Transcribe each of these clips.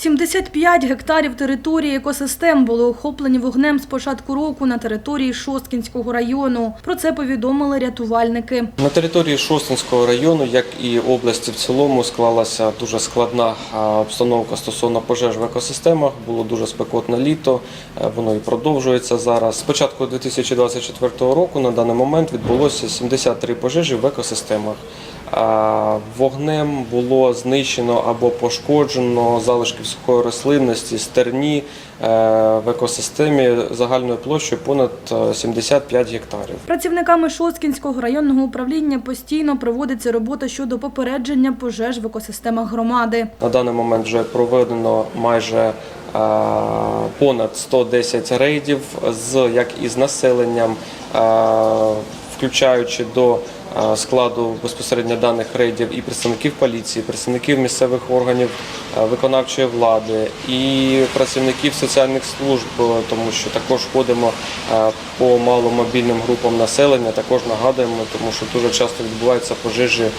75 гектарів території екосистем були охоплені вогнем з початку року на території Шосткінського району. Про це повідомили рятувальники. На території Шостинського району, як і області в цілому, склалася дуже складна обстановка стосовно пожеж в екосистемах. Було дуже спекотне літо, е, воно і продовжується зараз. З початку 2024 року на даний момент відбулося 73 пожежі в екосистемах. Вогнем було знищено або пошкоджено залишків сухої рослинності, стерні е, в екосистемі загальною площею понад е, 75 гектарів. Працівниками Шосткінського районного управління постійно проводиться робота щодо попередження пожеж в екосистемах громади. На даний момент вже проведено майже е, понад 110 рейдів з як із населенням, е, включаючи до е, складу безпосередньо даних рейдів і представників поліції, представників місцевих органів виконавчої влади і працівників соціальних служб, е, тому що також ходимо е, по маломобільним групам населення. Також нагадуємо, тому що дуже часто відбуваються пожежі е,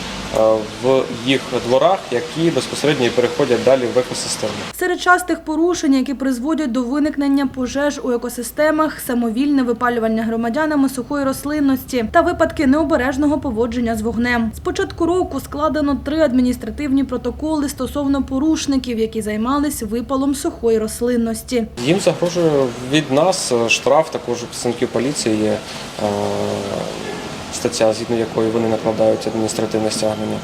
в їх дворах, які безпосередньо переходять далі в екосистему. Серед частих порушень, які призводять до виникнення пожеж у екосистемах, самовільне випалювання громадянами сухої рослинності та випадки необережного поводження з вогнем. З початку року складено три адміністративні протоколи стосовно порушників, які займались випалом сухої рослинності. Їм загрожує від нас е, штраф, також представників поліції є е, стаття, згідно якої вони накладають адміністративне стягнення.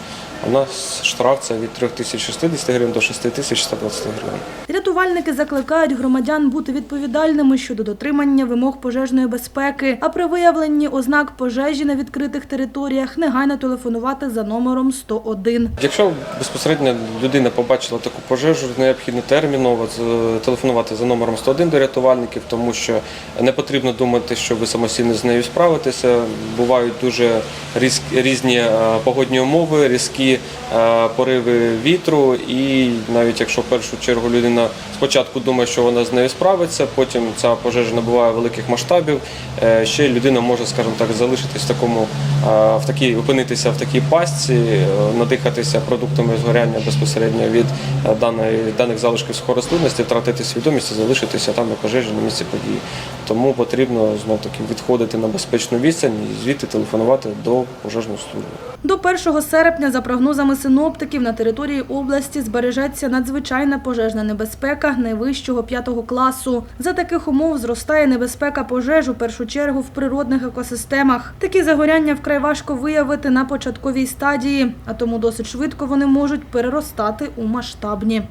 У нас штраф це від 3060 гривень до 6120 гривень. Рятувальники закликають громадян бути відповідальними щодо дотримання вимог пожежної безпеки, а при виявленні ознак пожежі на відкритих територіях негайно телефонувати за номером 101. Якщо безпосередньо людина побачила таку пожежу, необхідно терміново телефонувати за номером 101 до рятувальників, тому що не потрібно думати, що ви самостійно з нею справитеся. Бувають дуже різ- різні е, погодні умови, різкі е, пориви вітру, і навіть якщо в першу чергу людина спочатку думає, що вона з нею справиться, потім ця пожежа набуває великих масштабів. е, Ще людина може, скажімо так, залишитись в такому в такій, опинитися в такій пастці, е, надихатися продуктами згоряння безпосередньо від е, даної даних залишків сухорослинності, втратити свідомість і залишитися там на пожежі на місці події. Тому потрібно знов таки відходити на безпечну відстань і звідти телефонувати до пожежної служби. До 1 серпня, за прогнозами синоптиків, на території області збережеться надзвичайна пожежна небезпека найвищого п'ятого класу. За таких умов зростає небезпека пожеж у першу чергу в природних екосистемах. Такі загоряння вкрай важко виявити на початковій стадії, а тому досить швидко вони можуть переростати у масштабні.